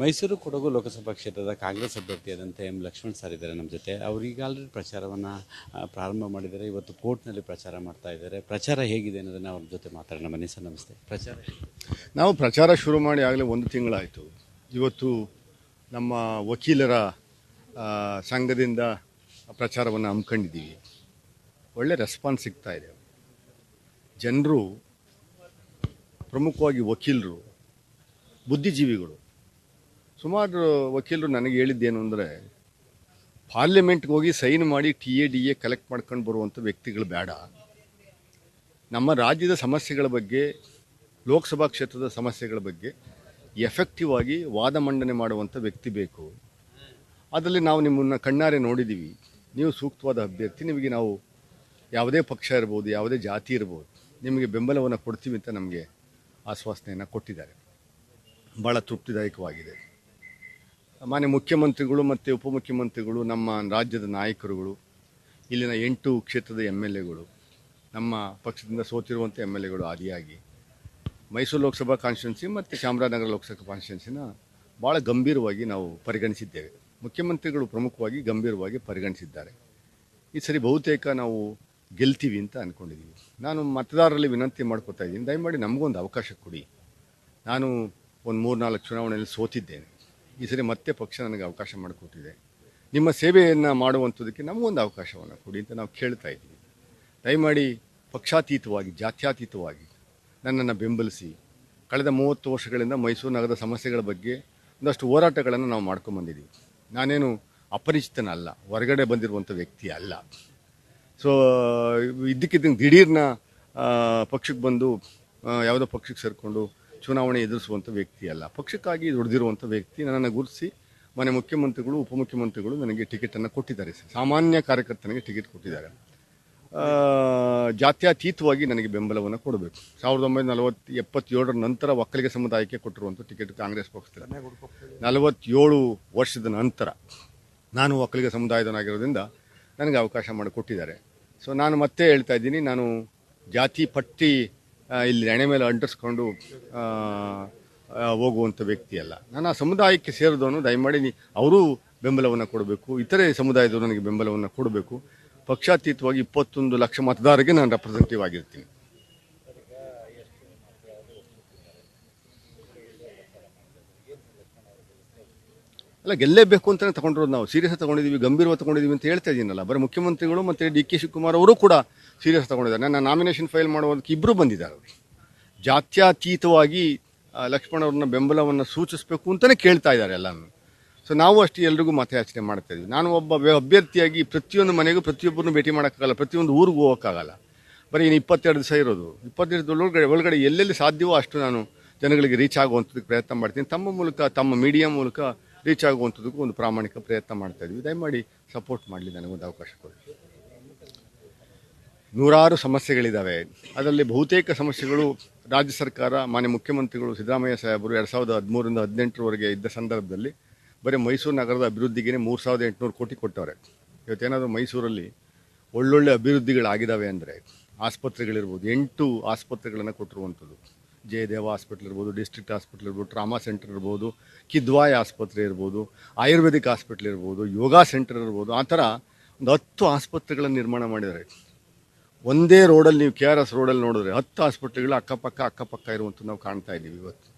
ಮೈಸೂರು ಕೊಡಗು ಲೋಕಸಭಾ ಕ್ಷೇತ್ರದ ಕಾಂಗ್ರೆಸ್ ಅಭ್ಯರ್ಥಿಯಾದಂಥ M Lakshman sir ಇದ್ದಾರೆ ನಮ್ಮ ಜೊತೆ. ಅವರು ಆಲ್ರೆಡಿ ಪ್ರಚಾರವನ್ನು ಪ್ರಾರಂಭ ಮಾಡಿದ್ದಾರೆ. ಇವತ್ತು ಕೋರ್ಟ್ನಲ್ಲಿ ಪ್ರಚಾರ ಮಾಡ್ತಾ ಇದ್ದಾರೆ. ಪ್ರಚಾರ ಹೇಗಿದೆ ಅನ್ನೋದನ್ನು ಅವ್ರ ಜೊತೆ ಮಾತಾಡೋಣ. ಬನ್ನಿ ಸರ್, ನಮಸ್ತೆ. ಪ್ರಚಾರ ನಾವು ಪ್ರಚಾರ ಶುರು ಮಾಡಿ ಆಗಲೇ ಒಂದು ತಿಂಗಳಾಯಿತು. ಇವತ್ತು ನಮ್ಮ ವಕೀಲರ ಸಂಘದಿಂದ ಪ್ರಚಾರವನ್ನು ಹಮ್ಮಿಕೊಂಡಿದ್ದೀವಿ. ಒಳ್ಳೆ ರೆಸ್ಪಾನ್ಸ್ ಸಿಗ್ತಾ ಇದೆ. ಜನರು, ಪ್ರಮುಖವಾಗಿ ವಕೀಲರು, ಬುದ್ಧಿಜೀವಿಗಳು ಸುಮಾರು ವಕೀಲರು ನನಗೆ ಹೇಳಿದ್ದೇನು ಅಂದರೆ, ಪಾರ್ಲಿಮೆಂಟ್ಗೆ ಹೋಗಿ ಸೈನ್ ಮಾಡಿ T A, D A collect ಮಾಡ್ಕೊಂಡು ಬರುವಂಥ ವ್ಯಕ್ತಿಗಳು ಬೇಡ. ನಮ್ಮ ರಾಜ್ಯದ ಸಮಸ್ಯೆಗಳ ಬಗ್ಗೆ, ಲೋಕಸಭಾ ಕ್ಷೇತ್ರದ ಸಮಸ್ಯೆಗಳ ಬಗ್ಗೆ ಎಫೆಕ್ಟಿವ್ ಆಗಿ ವಾದ ಮಂಡನೆ ಮಾಡುವಂಥ ವ್ಯಕ್ತಿ ಬೇಕು. ಅದರಲ್ಲಿ ನಾವು ನಿಮ್ಮನ್ನು ಕಣ್ಣಾರೆ ನೋಡಿದ್ದೀವಿ. ನೀವು ಸೂಕ್ತವಾದ ಅಭ್ಯರ್ಥಿ, ನಿಮಗೆ ನಾವು ಯಾವುದೇ ಪಕ್ಷ ಇರ್ಬೋದು, ಯಾವುದೇ ಜಾತಿ ಇರ್ಬೋದು, ನಿಮಗೆ ಬೆಂಬಲವನ್ನು ಕೊಡ್ತೀವಿ ಅಂತ ನಮಗೆ ಆಶ್ವಾಸನೆಯನ್ನು ಕೊಟ್ಟಿದ್ದಾರೆ. ಭಾಳ ತೃಪ್ತಿದಾಯಕವಾಗಿದೆ. ಮಾನ್ಯ ಮುಖ್ಯಮಂತ್ರಿಗಳು ಮತ್ತು ಉಪಮುಖ್ಯಮಂತ್ರಿಗಳು, ನಮ್ಮ ರಾಜ್ಯದ ನಾಯಕರುಗಳು, ಇಲ್ಲಿನ ಎಂಟು ಕ್ಷೇತ್ರದ ಎಂ ಎಲ್ ಎಗಳು, ನಮ್ಮ ಪಕ್ಷದಿಂದ ಸೋತಿರುವಂಥ ಎಂ ಎಲ್ ಎಗಳು ಆದಿಯಾಗಿ, ಮೈಸೂರು ಲೋಕಸಭಾ ಕಾನ್ಸ್ಟಿಟ್ಯೂನ್ಸಿ ಮತ್ತು ಚಾಮರಾಜನಗರ ಲೋಕಸಭಾ ಕಾನ್ಸ್ಟಿಟ್ಯೂನ್ಸಿನ ಭಾಳ ಗಂಭೀರವಾಗಿ ನಾವು ಪರಿಗಣಿಸಿದ್ದೇವೆ. ಮುಖ್ಯಮಂತ್ರಿಗಳು ಪ್ರಮುಖವಾಗಿ ಗಂಭೀರವಾಗಿ ಪರಿಗಣಿಸಿದ್ದಾರೆ. ಈ ಸರಿ ಬಹುತೇಕ ನಾವು ಗೆಲ್ತೀವಿ ಅಂತ ಅಂದ್ಕೊಂಡಿದ್ದೀವಿ ನಾನು ಮತದಾರರಲ್ಲಿ ವಿನಂತಿ ಮಾಡ್ಕೊತಾ ಇದ್ದೀನಿ. ದಯಮಾಡಿ ನಮಗೊಂದು ಅವಕಾಶ ಕೊಡಿ. ನಾನು ಒಂದು ಮೂರು ನಾಲ್ಕು ಚುನಾವಣೆಯಲ್ಲಿ ಸೋತಿದ್ದೇನೆ. ಈ ಸರಿ ಮತ್ತೆ ಪಕ್ಷ ನನಗೆ ಅವಕಾಶ ಮಾಡಿಕೊಟ್ಟಿದೆ. ನಿಮ್ಮ ಸೇವೆಯನ್ನು ಮಾಡುವಂಥದ್ದಕ್ಕೆ ನಮಗೊಂದು ಅವಕಾಶವನ್ನು ಕೊಡಿ ಅಂತ ನಾವು ಕೇಳ್ತಾ ಇದ್ದೀವಿ. ದಯಮಾಡಿ ಪಕ್ಷಾತೀತವಾಗಿ, ಜಾತ್ಯಾತೀತವಾಗಿ ನನ್ನನ್ನು ಬೆಂಬಲಿಸಿ, ಕಳೆದ ಮೂವತ್ತು ವರ್ಷಗಳಿಂದ ಮೈಸೂರು ನಗರದ ಸಮಸ್ಯೆಗಳ ಬಗ್ಗೆ ಒಂದಷ್ಟು ಹೋರಾಟಗಳನ್ನು ನಾವು ಮಾಡ್ಕೊಂಬಂದಿದ್ದೀವಿ. ನಾನೇನು ಅಪರಿಚಿತನಲ್ಲ, ಹೊರಗಡೆ ಬಂದಿರುವಂಥ ವ್ಯಕ್ತಿ ಅಲ್ಲ. ಸೊ ಇದ್ದಕ್ಕಿದ್ದಂಗೆ ದಿಢೀರ್ನ ಪಕ್ಷಕ್ಕೆ ಬಂದು ಯಾವುದೋ ಪಕ್ಷಕ್ಕೆ ಸೇರಿಕೊಂಡು ಚುನಾವಣೆ ಎದುರಿಸುವಂಥ ವ್ಯಕ್ತಿ ಅಲ್ಲ. ಪಕ್ಷಕ್ಕಾಗಿ ದುಡಿದಿರುವಂಥ ವ್ಯಕ್ತಿ ನನ್ನನ್ನು ಗುರುತಿಸಿ ಮನೆ ಮುಖ್ಯಮಂತ್ರಿಗಳು, ಉಪಮುಖ್ಯಮಂತ್ರಿಗಳು ನನಗೆ ಟಿಕೆಟನ್ನು ಕೊಟ್ಟಿದ್ದಾರೆ. ಸಾಮಾನ್ಯ ಕಾರ್ಯಕರ್ತನಿಗೆ ಟಿಕೆಟ್ ಕೊಟ್ಟಿದ್ದಾರೆ. ಜಾತ್ಯತೀತವಾಗಿ ನನಗೆ ಬೆಂಬಲವನ್ನು ಕೊಡಬೇಕು. ಸಾವಿರದ ಒಂಬೈನೂರ ನಲವತ್ತು ಎಪ್ಪತ್ತೇಳರ ನಂತರ ಒಕ್ಕಲಿಗ ಸಮುದಾಯಕ್ಕೆ ಕೊಟ್ಟಿರುವಂಥ ಟಿಕೆಟ್ ಕಾಂಗ್ರೆಸ್ ಪಕ್ಷದಲ್ಲಿ. ನಲವತ್ತೇಳು ವರ್ಷದ ನಂತರ ನಾನು ಒಕ್ಕಲಿಗ ಸಮುದಾಯದವನಾಗಿರೋದ್ರಿಂದ ನನಗೆ ಅವಕಾಶ ಮಾಡಿಕೊಟ್ಟಿದ್ದಾರೆ ಸೊ ನಾನು ಮತ್ತೆ ಹೇಳ್ತಾ ಇದ್ದೀನಿ, ನಾನು ಜಾತಿ, ಪಟ್ಟಿ ಇಲ್ಲಿ ಹಣೆ ಮೇಲೆ ಅಂಟಿಸ್ಕೊಂಡು ಹೋಗುವಂಥ ವ್ಯಕ್ತಿ ಅಲ್ಲ ನಾನು ಆ ಸಮುದಾಯಕ್ಕೆ ಸೇರಿದವನು, ದಯಮಾಡಿ ಅವರು ಬೆಂಬಲವನ್ನು ಕೊಡಬೇಕು. ಇತರೆ ಸಮುದಾಯದವರು ನನಗೆ ಬೆಂಬಲವನ್ನು ಕೊಡಬೇಕು. ಪಕ್ಷಾತೀತವಾಗಿ ಇಪ್ಪತ್ತೊಂದು ಲಕ್ಷ ಮತದಾರರಿಗೆ ನಾನು ರೆಪ್ರೆಸೆಂಟೇಟಿವ್ ಆಗಿರ್ತೀನಿ. ಅಲ್ಲ, ಗೆಲ್ಲೇಬೇಕು ಅಂತಲೇ ತಗೊಂಡಿರೋದು ನಾವು. ಸೀರಿಯಸ್ ತಗೊಂಡಿದ್ದೀವಿ ಗಂಭೀರವಾಗಿ ತಗೊಂಡಿದ್ದೀವಿ ಅಂತ ಹೇಳ್ತಾ ಇದ್ದೀನಲ್ಲ ಬರೀ ಮುಖ್ಯಮಂತ್ರಿಗಳು ಮತ್ತು ಡಿ ಕೆ ಶಿವಕುಮಾರ್ ಅವರು ಕೂಡ ಸೀರಿಯಸ್ ತಗೊಂಡಿದ್ದಾರೆ. ನನ್ನ ನಾಮಿನೇಷನ್ ಫೈಲ್ ಮಾಡುವುದಕ್ಕೆ ಇಬ್ಬರು ಬಂದಿದ್ದಾರೆ ಅವರು. ಜಾತ್ಯತೀತವಾಗಿ ಲಕ್ಷ್ಮಣ್ ಅವ್ರನ್ನ ಬೆಂಬಲವನ್ನು ಸೂಚಿಸಬೇಕು ಅಂತಲೇ ಕೇಳ್ತಾ ಇದ್ದಾರೆ ಎಲ್ಲನೂ. ಸೊ ನಾವು ಅಷ್ಟೇ ಎಲ್ರಿಗೂ ಮತಯಾಚನೆ ಮಾಡ್ತಾ ಇದ್ವಿ. ನಾನು ಒಬ್ಬ ಅಭ್ಯರ್ಥಿಯಾಗಿ ಪ್ರತಿಯೊಂದು ಮನೆಗೂ ಪ್ರತಿಯೊಬ್ಬರನ್ನು ಭೇಟಿ ಮಾಡೋಕ್ಕಾಗಲ್ಲ, ಪ್ರತಿಯೊಂದು ಊರಿಗೂ ಹೋಗೋಕ್ಕಾಗಲ್ಲ. ಬರೀ ಇನ್ನು ಇಪ್ಪತ್ತೆರಡು ದಿವಸ ಇರೋದು. ಇಪ್ಪತ್ತೆರಡು ಒಳಗಡೆ ಒಳಗಡೆ ಎಲ್ಲೆಲ್ಲಿ ಸಾಧ್ಯವೋ ಅಷ್ಟು ನಾನು ಜನಗಳಿಗೆ ರೀಚ್ ಆಗುವಂಥದ್ದು ಪ್ರಯತ್ನ ಮಾಡ್ತೀನಿ. ತಮ್ಮ ಮೂಲಕ, ತಮ್ಮ ಮೀಡಿಯಾ ಮೂಲಕ ರೀಚ್ ಆಗುವಂಥದ್ದಕ್ಕೂ ಒಂದು ಪ್ರಾಮಾಣಿಕ ಪ್ರಯತ್ನ ಮಾಡ್ತಾ ಇದ್ವಿ. ದಯಮಾಡಿ ಸಪೋರ್ಟ್ ಮಾಡಲಿ ನನಗೊಂದು ಅವಕಾಶ ಕೊಡಿ. ನೂರಾರು ಸಮಸ್ಯೆಗಳಿದ್ದಾವೆ ಅದರಲ್ಲಿ ಬಹುತೇಕ ಸಮಸ್ಯೆಗಳು ರಾಜ್ಯ ಸರ್ಕಾರ, ಮಾನ್ಯ ಮುಖ್ಯಮಂತ್ರಿಗಳು ಸಿದ್ದರಾಮಯ್ಯ ಸಾಹೇಬರು ಎರಡು ಸಾವಿರದ ಹದಿಮೂರಿಂದ ಹದಿನೆಂಟರವರೆಗೆ ಇದ್ದ ಸಂದರ್ಭದಲ್ಲಿ ಬರೀ ಮೈಸೂರು ನಗರದ ಅಭಿವೃದ್ಧಿಗೆ ಮೂರು ಸಾವಿರದ ಎಂಟುನೂರು ಕೋಟಿ ಕೊಟ್ಟವ್ರೆ. ಇವತ್ತೇನಾದರೂ ಮೈಸೂರಲ್ಲಿ ಒಳ್ಳೊಳ್ಳೆ ಅಭಿವೃದ್ಧಿಗಳಾಗಿದ್ದಾವೆ ಅಂದರೆ ಆಸ್ಪತ್ರೆಗಳಿರ್ಬೋದು, ಎಂಟು ಆಸ್ಪತ್ರೆಗಳನ್ನು ಕೊಟ್ಟಿರುವಂಥದ್ದು. ಜಯದೇವ ಹಾಸ್ಪಿಟ್ಲ್ ಇರ್ಬೋದು, ಡಿಸ್ಟ್ರಿಕ್ಟ್ ಹಾಸ್ಪಿಟ್ಲ್ ಇರ್ಬೋದು, ಟ್ರಾಮಾ ಸೆಂಟರ್ ಇರ್ಬೋದು, ಕಿದ್ವಾಯ್ ಆಸ್ಪತ್ರೆ ಇರ್ಬೋದು, ಆಯುರ್ವೇದಿಕ್ ಹಾಸ್ಪಿಟ್ಲ್ ಇರ್ಬೋದು, ಯೋಗ ಸೆಂಟರ್ ಇರ್ಬೋದು, ಆ ಥರ ಒಂದು ಹತ್ತು ಆಸ್ಪತ್ರೆಗಳನ್ನು ನಿರ್ಮಾಣ ಮಾಡಿದ್ದಾರೆ. ಒಂದೇ ರೋಡಲ್ಲಿ ನೀವು ಕೆ ಆರ್ ಎಸ್ ರೋಡಲ್ಲಿ ನೋಡಿದ್ರೆ ಹತ್ತು ಆಸ್ಪತ್ರೆಗಳು ಅಕ್ಕಪಕ್ಕ ಅಕ್ಕಪಕ್ಕ ಇರುವಂಥ ನಾವು ಕಾಣ್ತಾ ಇದ್ದೀವಿ ಇವತ್ತು.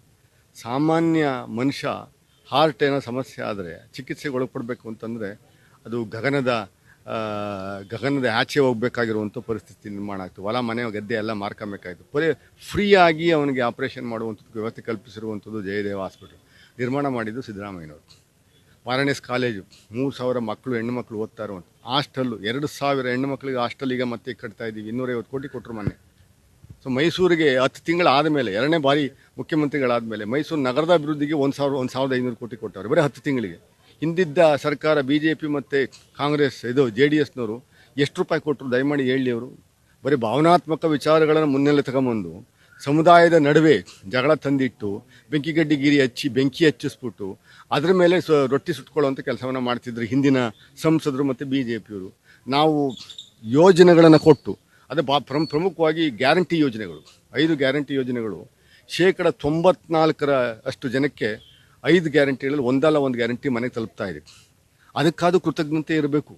ಸಾಮಾನ್ಯ ಮನುಷ್ಯ ಹಾರ್ಟ್ ಏನೋ ಸಮಸ್ಯೆ ಆದರೆ ಚಿಕಿತ್ಸೆಗೆ ಒಳಪಡಬೇಕು ಅಂತಂದರೆ ಅದು ಗಗನದ ಗಗನದ ಆಚೆ ಹೋಗಬೇಕಾಗಿರುವಂಥ ಪರಿಸ್ಥಿತಿ ನಿರ್ಮಾಣ ಆಯಿತು ಹೊಲ, ಮನೆ, ಗದ್ದೆ ಎಲ್ಲ ಮಾರ್ಕೊಬೇಕಾಯ್ತು. ಬರೀ ಫ್ರೀಯಾಗಿ ಅವನಿಗೆ ಆಪರೇಷನ್ ಮಾಡುವಂಥದ್ದು, ವ್ಯವಸ್ಥೆ ಕಲ್ಪಿಸಿರುವಂಥದ್ದು ಜಯದೇವ ಹಾಸ್ಪಿಟಲ್ ನಿರ್ಮಾಣ ಮಾಡಿದ್ದು ಸಿದ್ದರಾಮಯ್ಯನವರು. ವಾರಣಾಸಿ ಕಾಲೇಜು ಮೂರು ಸಾವಿರ ಮಕ್ಕಳು, ಹೆಣ್ಣು ಮಕ್ಕಳು ಓದ್ತಾ ಇರುವಂಥ ಹಾಸ್ಟೆಲ್ಲು ಎರಡು ಸಾವಿರ ಹೆಣ್ಣು ಮಕ್ಕಳಿಗೆ ಹಾಸ್ಟೆಲ್ ಈಗ ಮತ್ತೆ ಕಟ್ತಾ ಇದ್ದೀವಿ. ಇನ್ನೂರೈವತ್ತು ಕೋಟಿ ಕೊಟ್ಟರು ಮೊನ್ನೆ. ಸೊ ಮೈಸೂರಿಗೆ ಹತ್ತು ತಿಂಗಳಾದ ಮೇಲೆ ಎರಡನೇ ಬಾರಿ ಮುಖ್ಯಮಂತ್ರಿಗಳಾದ ಮೇಲೆ ಮೈಸೂರು ನಗರದ ಅಭಿವೃದ್ಧಿಗೆ ಒಂದು ಸಾವಿರ, ಒಂದು ಸಾವಿರದ ಐನೂರು ಕೋಟಿ ಕೊಟ್ಟವ್ರೆ. ಬರೀ ಹತ್ತು ತಿಂಗಳಿಗೆ. ಹಿಂದಿದ್ದ ಸರ್ಕಾರ ಬಿ ಜೆ ಪಿ ಮತ್ತು ಕಾಂಗ್ರೆಸ್, ಇದು ಜೆ ಡಿ ಎಸ್ನವರು ಎಷ್ಟು ರೂಪಾಯಿ ಕೊಟ್ಟರು ದಯಮಾಡಿ ಹೇಳಿ ಅವರು. ಬರೀ ಭಾವನಾತ್ಮಕ ವಿಚಾರಗಳನ್ನು ಮುನ್ನೆಲೆ ತಗೊಂಬಂದು ಸಮುದಾಯದ ನಡುವೆ ಜಗಳ ತಂದಿಟ್ಟು ಬೆಂಕಿಗಡ್ಡಿ ಗಿರಿ ಹಚ್ಚಿ, ಬೆಂಕಿ ಹಚ್ಚಿಸ್ಬಿಟ್ಟು, ಅದ್ರ ಮೇಲೆ ಸ ರೊಟ್ಟಿ ಸುಟ್ಕೊಳ್ಳುವಂಥ ಕೆಲಸವನ್ನು ಮಾಡ್ತಿದ್ರು ಹಿಂದಿನ ಸಂಸದರು ಮತ್ತು ಬಿ ಜೆ ಪಿಯವರು ನಾವು ಯೋಜನೆಗಳನ್ನು ಕೊಟ್ಟು, ಅದು ಬಾ ಪ್ರಮ್ ಪ್ರಮುಖವಾಗಿ ಗ್ಯಾರಂಟಿ ಯೋಜನೆಗಳು, ಐದು ಗ್ಯಾರಂಟಿ ಯೋಜನೆಗಳು, ಶೇಕಡ ತೊಂಬತ್ನಾಲ್ಕರ ಅಷ್ಟು ಜನಕ್ಕೆ ಐದು ಗ್ಯಾರಂಟಿಗಳಲ್ಲಿ ಒಂದಲ್ಲ ಒಂದು ಗ್ಯಾರಂಟಿ ಮನೆಗೆ ತಲುಪ್ತಾ ಇದೆ. ಅದಕ್ಕಾದ ಕೃತಜ್ಞತೆ ಇರಬೇಕು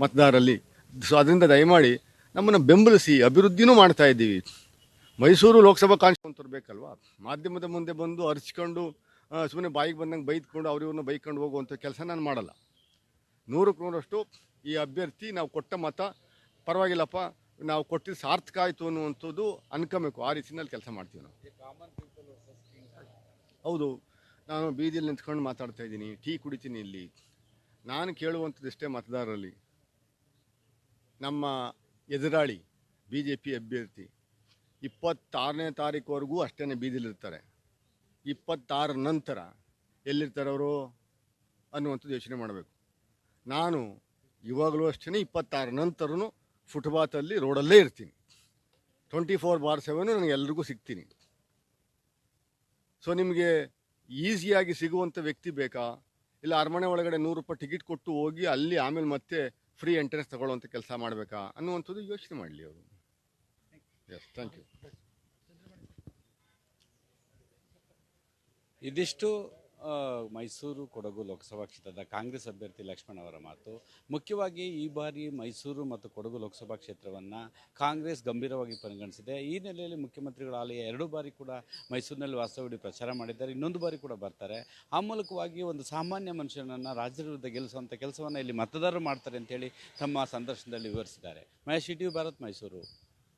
ಮತದಾರರಲ್ಲಿ. ಸೊ ಅದರಿಂದ ದಯಮಾಡಿ ನಮ್ಮನ್ನು ಬೆಂಬಲಿಸಿ ಅಭಿವೃದ್ಧಿನೂ ಮಾಡ್ತಾ ಇದ್ದೀವಿ. ಮೈಸೂರು ಲೋಕಸಭಾ ಕಾಂಕ್ಷ ತರಬೇಕಲ್ವಾ? ಮಾಧ್ಯಮದ ಮುಂದೆ ಬಂದು ಅರ್ಚ್ಕೊಂಡು ಸುಮ್ಮನೆ ಬಾಯಿಗೆ ಬಂದಂಗೆ ಬೈದ್ಕೊಂಡು ಅವ್ರಿವ್ರನ್ನ ಬೈಕೊಂಡು ಹೋಗುವಂಥ ಕೆಲಸ ನಾನು ಮಾಡಲ್ಲ. ನೂರಕ್ಕೆ ನೂರಷ್ಟು ಈ ಅಭ್ಯರ್ಥಿ ನಾವು ಕೊಟ್ಟ ಮತ ಪರವಾಗಿಲ್ಲಪ್ಪ ನಾವು ಕೊಟ್ಟಿದ್ದು ಸಾರ್ಥಕ ಆಯಿತು ಅನ್ನುವಂಥದ್ದು ಅನ್ಕಬೇಕು. ಆ ರೀತಿಯಲ್ಲಿ ಕೆಲಸ ಮಾಡ್ತೀವಿ ನಾವು. ಹೌದು. ನಾನು ಬೀದಿಯಲ್ಲಿ ನಿಂತ್ಕೊಂಡು ಮಾತಾಡ್ತಾ ಇದ್ದೀನಿ. ಟೀ ಕುಡಿತೀನಿ ಇಲ್ಲಿ. ನಾನು ಕೇಳುವಂಥದ್ದು ಇಷ್ಟೇ ಮತದಾರರಲ್ಲಿ. ನಮ್ಮ ಎದುರಾಳಿ ಬಿ ಜೆ ಪಿ ಅಭ್ಯರ್ಥಿ ಇಪ್ಪತ್ತಾರನೇ ತಾರೀಕುವರೆಗೂ ಅಷ್ಟೇ ಬೀದಿಲಿರ್ತಾರೆ. ಇಪ್ಪತ್ತಾರ ನಂತರ ಎಲ್ಲಿರ್ತಾರೆ ಅವರು ಅನ್ನುವಂಥದ್ದು ಯೋಚನೆ ಮಾಡಬೇಕು. ನಾನು ಇವಾಗಲೂ ಅಷ್ಟೇ ಇಪ್ಪತ್ತಾರ ನಂತರನು ಫುಟ್ಪಾತಲ್ಲಿ ರೋಡಲ್ಲೇ ಇರ್ತೀನಿ. ಟ್ವೆಂಟಿ ಫೋರ್ ಬಾರ್ ಸೆವೆನು ನನಗೆ ಎಲ್ರಿಗೂ ಸಿಗ್ತೀನಿ. ಸೊ ನಿಮಗೆ ಈಸಿಯಾಗಿ ಸಿಗುವಂಥ ವ್ಯಕ್ತಿ ಬೇಕಾ? ಇಲ್ಲ ಅರಮನೆ ಒಳಗಡೆ ನೂರು ರೂಪಾಯಿ ಟಿಕೆಟ್ ಕೊಟ್ಟು ಹೋಗಿ ಅಲ್ಲಿ ಆಮೇಲೆ ಮತ್ತೆ ಫ್ರೀ ಎಂಟ್ರೆನ್ಸ್ ತಗೊಳ್ಳುವಂಥ ಕೆಲಸ ಮಾಡಬೇಕಾ? ಅನ್ನುವಂಥದ್ದು ಯೋಚನೆ ಮಾಡಲಿ ಅವರು. ಎಸ್ ಥ್ಯಾಂಕ್ ಯು ಇದಿಷ್ಟು ಮೈಸೂರು ಕೊಡಗು ಲೋಕಸಭಾ ಕ್ಷೇತ್ರದ ಕಾಂಗ್ರೆಸ್ ಅಭ್ಯರ್ಥಿ ಲಕ್ಷ್ಮಣ್ ಅವರ ಮಾತು. ಮುಖ್ಯವಾಗಿ ಈ ಬಾರಿ ಮೈಸೂರು ಮತ್ತು ಕೊಡಗು ಲೋಕಸಭಾ ಕ್ಷೇತ್ರವನ್ನು ಕಾಂಗ್ರೆಸ್ ಗಂಭೀರವಾಗಿ ಪರಿಗಣಿಸಿದೆ. ಈ ನೆಲೆಯಲ್ಲಿ ಮುಖ್ಯಮಂತ್ರಿಗಳು ಆಲಯ ಎರಡು ಬಾರಿ ಕೂಡ ಮೈಸೂರಿನಲ್ಲಿ ವಾಸ್ತವಿಡಿ ಪ್ರಚಾರ ಮಾಡಿದ್ದಾರೆ. ಇನ್ನೊಂದು ಬಾರಿ ಕೂಡ ಬರ್ತಾರೆ. ಆ ಮೂಲಕವಾಗಿ ಒಂದು ಸಾಮಾನ್ಯ ಮನುಷ್ಯನನ್ನು ರಾಜ್ಯದ ವಿರುದ್ಧ ಗೆಲ್ಲಿಸುವಂಥ ಕೆಲಸವನ್ನು ಇಲ್ಲಿ ಮತದಾರರು ಮಾಡ್ತಾರೆ ಅಂತೇಳಿ ತಮ್ಮ ಸಂದರ್ಶನದಲ್ಲಿ ವಿವರಿಸಿದ್ದಾರೆ. ಮಹೇಶ್ ಇಟಿ ಭಾರತ್ ಮೈಸೂರು.